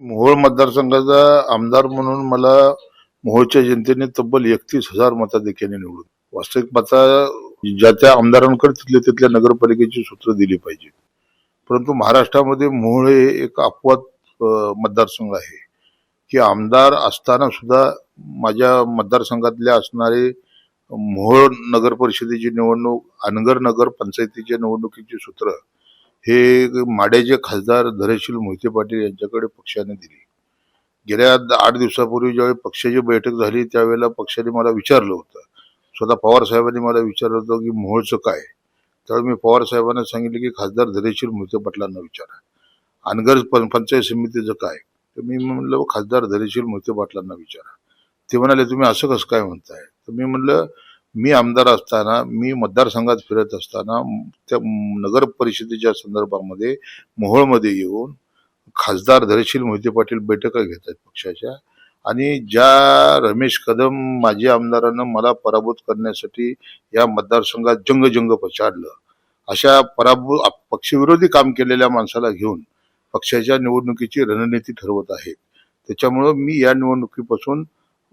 मोहोळ मतदारसंघाचा आमदार म्हणून मला मोहोळच्या जनतेने तब्बल एकतीस हजार मताधिक्याने निवडून वास्तविक मता ज्या त्या आमदारांकडे तिथल्या तिथल्या नगरपालिकेची सूत्र दिली पाहिजे. परंतु महाराष्ट्रामध्ये मोहोळ हे एक अपवाद मतदारसंघ आहे. की आमदार असताना सुद्धा माझ्या मतदारसंघातले असणारे मोहोळ नगर परिषदेची निवडणूक अनगर नगर पंचायतीच्या निवडणुकीची सूत्र हे माड्याचे खासदार धरेशील मोहिते पाटील यांच्याकडे पक्षाने दिली. गेल्या द- आठ दिवसापूर्वी ज्यावेळी पक्षाची बैठक झाली त्यावेळेला पक्षाने मला विचारलं होतं. स्वतः पवार साहेबांनी मला विचारलं होतं की मोहोळचं काय? त्यावेळी मी पवार साहेबांना सांगितलं की खासदार धरेशील मोहिते पाटलांना विचारा. अनगर पं- पंचायत समितीचं काय? तर मी म्हणलं खासदार धरेशील मोहिते पाटलांना विचारा. ते म्हणाले तुम्ही असं कसं काय म्हणताय? तर मी म्हणलं मी आमदार असताना मी मतदारसंघात फिरत असताना त्या नगर परिषदेच्या संदर्भामध्ये मोहोळमध्ये येऊन खासदार धरशील मोहिते पाटील बैठका घेत आहेत पक्षाच्या. आणि ज्या रमेश कदम माजी आमदारानं मला पराभूत करण्यासाठी या मतदारसंघात जंगजंग पछाडलं अशा पराभूत पक्षविरोधी काम केलेल्या माणसाला घेऊन पक्षाच्या निवडणुकीची रणनीती ठरवत आहेत. त्याच्यामुळं मी या निवडणुकीपासून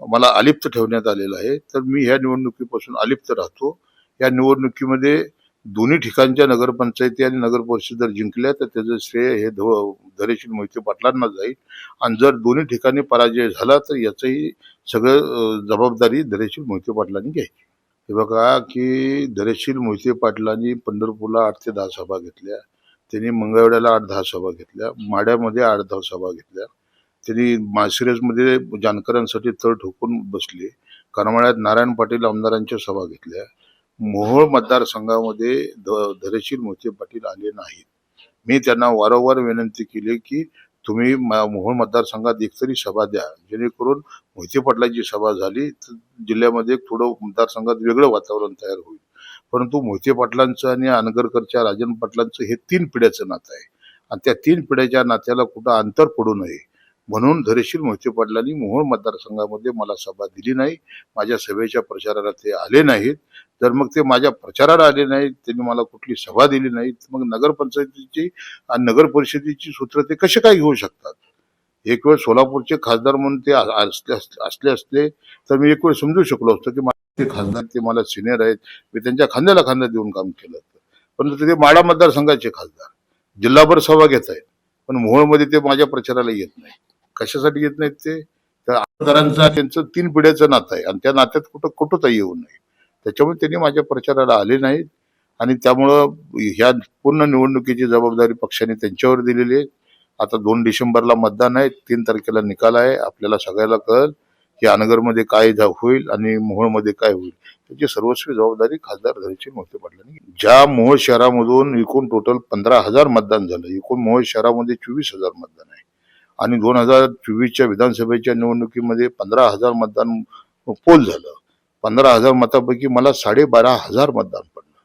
मला अलिप्त ठेवण्यात आलेलं आहे. तर मी ह्या निवडणुकीपासून अलिप्त राहतो. या निवडणुकीमध्ये दोन्ही ठिकाणच्या नगरपंचायती आणि नगर परिषद जर जिंकल्या तर त्याचं श्रेय हे धो धरेशील मोहिते पाटलांना जाईल. आणि जर दोन्ही ठिकाणी पराजय झाला तर याचंही सगळं जबाबदारी धरेशील मोहिते पाटलांनी घ्यायची. हे बघा की धरेशील मोहिते पाटलांनी पंढरपूरला आठ ते दहा सभा घेतल्या. त्यांनी मंगळवड्याला आठ दहा सभा घेतल्या. माड्यामध्ये आठ दहा सभा घेतल्या. त्यांनी माळशिरसमध्ये जानकरांसाठी तळ ठोकून बसले. करमाळ्यात नारायण पाटील आमदारांच्या सभा घेतल्या. मोहोळ मतदारसंघामध्ये ध- धरेशील मोहिते पाटील आले नाहीत. मी त्यांना वारंवार विनंती केली की तुम्ही मोहोळ मतदारसंघात एकतरी सभा द्या. जेणेकरून मोहिते पाटलांची सभा झाली तर जिल्ह्यामध्ये थोडं मतदारसंघात वेगळं वातावरण तयार होईल. परंतु मोहिते पाटलांचं आणि अनगरकरच्या राजन पाटलांचं हे तीन पिढ्याचं नातं आहे. आणि त्या तीन पिढ्याच्या नात्याला कुठं अंतर पडू नये. म्हणून धैर्यशील मोहिते पाटलांनी मोहोळ मतदारसंघामध्ये मला सभा दिली नाही माझ्या सभेच्या प्रचाराला ते आले नाहीत. तर मग ते माझ्या प्रचाराला आले नाहीत त्यांनी मला कुठली सभा दिली नाही मग नगरपंचायतीची आणि नगर परिषदेची सूत्र ते कसे काय घेऊ शकतात? एक वेळ सोलापूरचे खासदार म्हणून ते असले असले असले तर मी एक वेळ समजू शकलो असतो की ते खासदार ते मला सिनियर आहेत मी त्यांच्या खांद्याला खांदा देऊन काम केलं होतं. परंतु ते माडा मतदारसंघाचे खासदार जिल्हाभर सभा घेत आहेत पण मोहोळमध्ये ते माझ्या प्रचाराला येत नाही कशासाठी येत नाहीत ते? तर आमदारांचा त्यांचं तीन पिढ्याचं नातं आहे. आणि त्या नात्यात कुठं कुठंच येऊ नये. त्याच्यामुळे त्यांनी माझ्या प्रचाराला आले नाहीत. आणि त्यामुळं ह्या पूर्ण निवडणुकीची जबाबदारी पक्षाने त्यांच्यावर दिलेली आहे. आता दोन डिसेंबरला मतदान आहे. तीन तारखेला निकाल आहे. आपल्याला सगळ्याला कळेल की अनगरमध्ये काय होईल आणि मोहोळमध्ये काय होईल. त्याची सर्वस्वी जबाबदारी खासदार धैर्यशील मोठे पाटलांनी ज्या मोहोळ शहरामधून एकूण टोटल पंधरा हजार मतदान झालं. एकूण मोहोळ शहरामध्ये चोवीस हजार मतदान आहे. आणि दोन हजार चोवीसच्या विधानसभेच्या निवडणुकीमध्ये पंधरा हजार मतदान पोल झालं. पंधरा हजार मतापैकी मला साडेबारा हजार मतदान पडलं.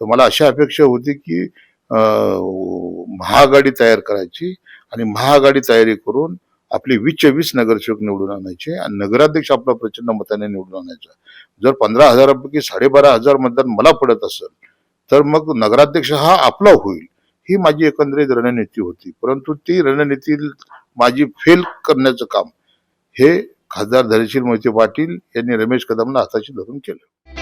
तर मला अशा अपेक्षा होती की महाआघाडी तयार करायची आणि महाआघाडी तयारी करून आपले वीसच्या वीस नगरसेवक निवडून आणायचे आणि नगराध्यक्ष आपला प्रचंड मताने निवडून आणायचा. जर पंधरा हजारापैकी साडेबारा हजार मतदान मला पडत असेल तर मग नगराध्यक्ष हा आपला होईल. ही माझी एकंदरीत रणनीती होती. परंतु ती रणनीती माझी फेल करण्याचं काम हे खासदार धैर्यशील मोहिते पाटील यांनी रमेश कदमना हाताशी धरून केलं.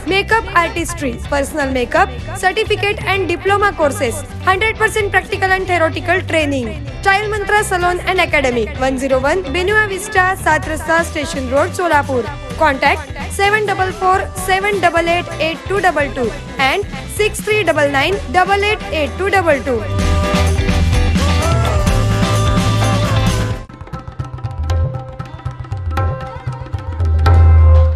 Makeup artistry, personal makeup, certificate and diploma courses. 100% practical and theoretical training. Style Mantra Salon and Academy 101 Benua Vista Sat Rasta Station Road Solapur. Contact 744 788 8222 and 6399 888222.